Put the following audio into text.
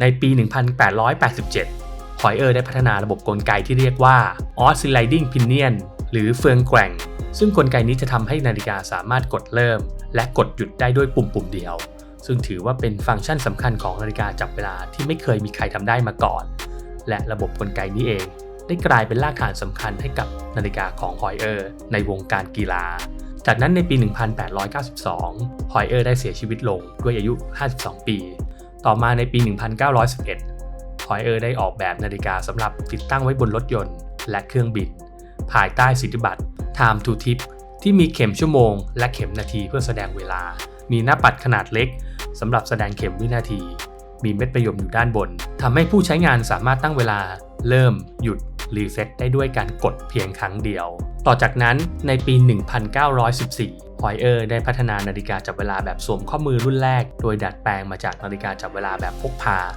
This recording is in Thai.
ในปี 1887 หอยเออร์ได้พัฒนาระบบกลไกที่เรียกว่า Oscillating Pinion หรือเฟืองแกว่ง ซึ่งกลไกนี้จะทำให้นาฬิกาสามารถกดเริ่ม และกดหยุดได้ด้วยปุ่มปุ่มเดียว ซึ่งถือว่าเป็นฟังก์ชันสำคัญของนาฬิกาจับเวลาที่ไม่เคยมีใครทำได้มาก่อน และระบบกลไกนี้เอง ได้กลายเป็นรากฐานสำคัญให้กับนาฬิกาของหอยเออร์ในวงการกีฬาจากนั้นในปี 1892 หอยเออร์ได้เสียชีวิตลงด้วยอายุ 52 ปี ต่อมาในปี 1911หอยเออร์ได้ออกแบบนาฬิกาสำหรับติดตั้งไว้บนรถยนต์ และเครื่องบิน ภายใต้สิทธิบัตร Time to Tip ที่มีเข็มชั่วโมง และเข็มนาทีเพื่อแสดงเวลา มีหน้าปัดขนาดเล็กสำหรับแสดงเข็มวินาที มีเม็ดประยมอยู่ด้านบนทำให้ผู้ใช้งานสามารถตั้งเวลา เริ่ม หยุดรีเซ็ตได้ด้วยการกดเพียงครั้งเดียว ต่อจากนั้นในปี 1914 ฮอยเออร์ได้พัฒนานาฬิกาจับเวลาแบบสวมข้อมือรุ่นแรก โดยดัดแปลงมาจากนาฬิกาจับเวลาแบบพกพา